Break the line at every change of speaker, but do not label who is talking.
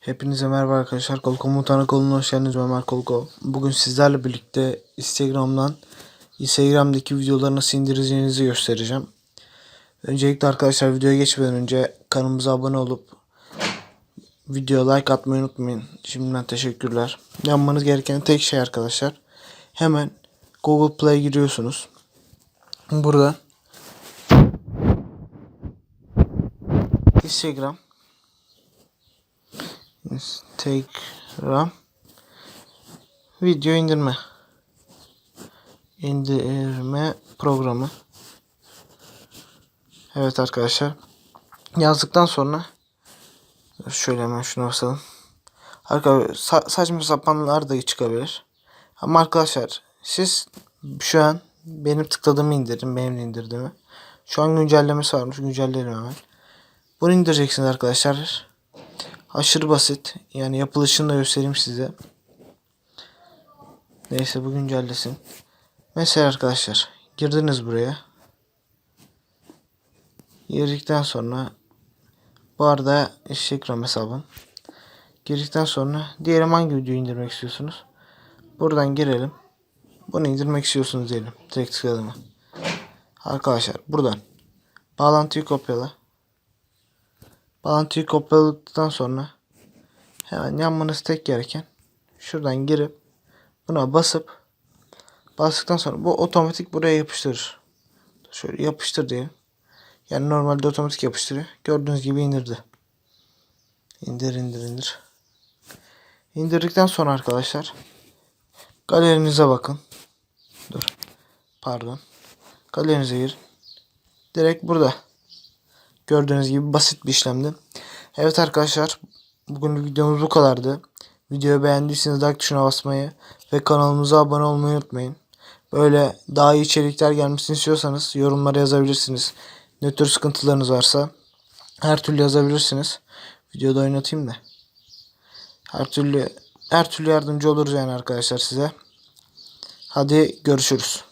Hepinize merhaba arkadaşlar. Kol Komutanı koluna hoş geldiniz. Ben Ömer Kolko. Bugün sizlerle birlikte Instagram'dan Instagram'daki videoları nasıl indireceğinizi göstereceğim. Öncelikle arkadaşlar videoya geçmeden önce kanalımıza abone olup videoya like atmayı unutmayın. Şimdiden teşekkürler. Yapmanız gereken tek şey arkadaşlar. Hemen Google Play giriyorsunuz. Burada Instagram Instagram. Video indirme. İndirme programı. Evet arkadaşlar. Yazdıktan sonra şöyle hemen şuna basalım. Arkadaşlar sa- saçma sapanlar da çıkabilir. Ama arkadaşlar siz şu an benim tıkladığımı indirin benim indirdiğimi. Şu an güncellemesi varmış güncelleyelim hemen. Bunu indireceksiniz arkadaşlar aşırı basit. Yani yapılışını da göstereyim size. Neyse bu güncellesin. Mesela arkadaşlar girdiniz buraya. Girdikten sonra bu arada Instagram hesabım. Girdikten sonra diyelim hangi videoyu indirmek istiyorsunuz. Buradan girelim. Bunu indirmek istiyorsunuz diyelim. Direkt tıkladım. Arkadaşlar buradan bağlantıyı kopyala. Bağlantıyı kopyaladıktan sonra hemen yanmanız tek gereken şuradan girip buna basıp bastıktan sonra bu otomatik buraya yapıştırır. Şöyle yapıştır diyelim. Yani normalde otomatik yapıştırıyor. Gördüğünüz gibi indirdi. İndir indir indir. İndirdikten sonra arkadaşlar galerinize bakın. Dur. Pardon. Galerinize girin. Direkt burada. Gördüğünüz gibi basit bir işlemdi. Evet arkadaşlar bugün videomuz bu kadardı. Videoyu beğendiyseniz like tuşuna basmayı ve kanalımıza abone olmayı unutmayın. Böyle daha iyi içerikler gelmesini istiyorsanız yorumlara yazabilirsiniz. Ne tür sıkıntılarınız varsa her türlü yazabilirsiniz. Videoda oynatayım da. Her türlü her türlü yardımcı oluruz yani arkadaşlar size. Hadi görüşürüz.